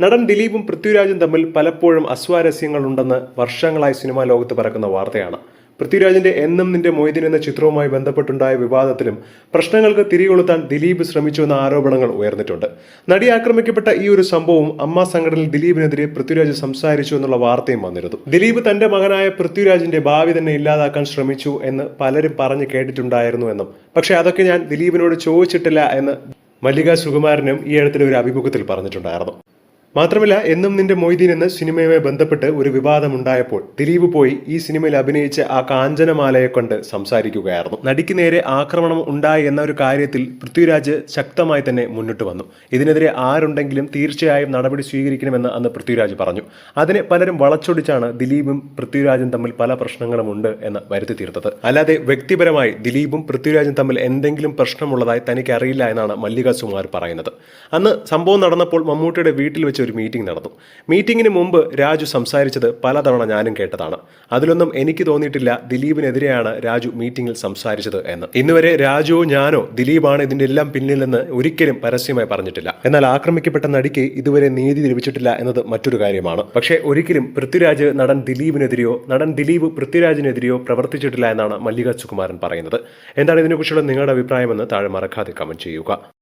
നടൻ ദിലീപും പൃഥ്വിരാജും തമ്മിൽ പലപ്പോഴും അസ്വാരസ്യങ്ങൾ അസ്വാരസ്യങ്ങളുണ്ടെന്ന് വർഷങ്ങളായി സിനിമാ ലോകത്ത് പറക്കുന്ന വാർത്തയാണ്. പൃഥ്വിരാജിന്റെ എന്നും നിന്റെ മൊയ്തീൻ എന്ന ചിത്രവുമായി ബന്ധപ്പെട്ടുണ്ടായ വിവാദത്തിലും പ്രശ്നങ്ങൾക്ക് തിരികൊളുത്താൻ ദിലീപ് ശ്രമിച്ചുവെന്ന ആരോപണങ്ങൾ ഉയർന്നിട്ടുണ്ട്. നടി ആക്രമിക്കപ്പെട്ട ഈ ഒരു സംഭവം അമ്മ സംഘടനയിൽ ദിലീപിനെതിരെ പൃഥ്വിരാജ് സംസാരിച്ചു എന്നുള്ള വാർത്തയും വന്നിരുന്നു. ദിലീപ് തന്റെ മകനായ പൃഥ്വിരാജിന്റെ ഭാവി തന്നെ ഇല്ലാതാക്കാൻ ശ്രമിച്ചു എന്ന് പലരും പറഞ്ഞു കേട്ടിട്ടുണ്ടായിരുന്നു എന്നും. പക്ഷേ അതൊക്കെ ഞാൻ ദിലീപിനോട് ചോദിച്ചിട്ടില്ല എന്ന് മല്ലിക സുകുമാരനും ഈ അടുത്തിടെ ഒരു അഭിമുഖത്തിൽ പറഞ്ഞിട്ടുണ്ടായിരുന്നു. മാത്രമല്ല എന്നും നിന്റെ മൊയ്തീൻ എന്ന സിനിമയുമായി ബന്ധപ്പെട്ട് ഒരു വിവാദമുണ്ടായപ്പോൾ ദിലീപ് പോയി ഈ സിനിമയിൽ അഭിനയിച്ച ആ കാഞ്ചനമാലയെ കൊണ്ട് സംസാരിക്കുകയായിരുന്നു. നടിക്ക് നേരെ ആക്രമണം ഉണ്ടായി എന്ന ഒരു കാര്യത്തിൽ പൃഥ്വിരാജ് ശക്തമായി തന്നെ മുന്നിട്ട് വന്നു. ഇതിനെതിരെ ആരുണ്ടെങ്കിലും തീർച്ചയായും നടപടി സ്വീകരിക്കണമെന്ന് അന്ന് പൃഥ്വിരാജ് പറഞ്ഞു. അതിനെ പലരും വളച്ചൊടിച്ചാണ് ദിലീപും പൃഥ്വിരാജും തമ്മിൽ പല പ്രശ്നങ്ങളും ഉണ്ട് എന്ന് വരുത്തി തീർത്തത്. അല്ലാതെ വ്യക്തിപരമായി ദിലീപും പൃഥ്വിരാജും തമ്മിൽ എന്തെങ്കിലും പ്രശ്നമുള്ളതായി തനിക്ക് അറിയില്ല എന്നാണ് മല്ലികാ സുമാർ പറയുന്നത്. അന്ന് സംഭവം നടന്നപ്പോൾ മമ്മൂട്ടിയുടെ വീട്ടിൽ വെച്ച് ഒരു മീറ്റിംഗ് നടന്നു. മീറ്റിംഗിന് മുമ്പ് രാജു സംസാരിച്ചത് പലതവണ ഞാനും കേട്ടതാണ്. അതിലൊന്നും എനിക്ക് തോന്നിയിട്ടില്ല ദിലീപിനെതിരെയാണ് രാജു മീറ്റിംഗിൽ സംസാരിച്ചത് എന്ന്. ഇന്നുവരെ രാജുവോ ഞാനോ ദിലീപാണ് ഇതിന്റെ എല്ലാം പിന്നിലെന്ന് ഒരിക്കലും പരസ്യമായി പറഞ്ഞിട്ടില്ല. എന്നാൽ ആക്രമിക്കപ്പെട്ട നടിക്ക് ഇതുവരെ നീതി ലഭിച്ചിട്ടില്ല എന്നത് മറ്റൊരു കാര്യമാണ്. പക്ഷേ ഒരിക്കലും പൃഥ്വിരാജ് നടൻ ദിലീപിനെതിരെയോ നടൻ ദിലീപ് പൃഥ്വിരാജിനെതിരെയോ പ്രവർത്തിച്ചിട്ടില്ല എന്നാണ് മല്ലിക സുകുമാരൻ പറയുന്നത്. എന്താണ് ഇതിനെക്കുറിച്ചുള്ള നിങ്ങളുടെ അഭിപ്രായമെന്ന് താഴെ മറക്കാതെ കമന്റ് ചെയ്യുക.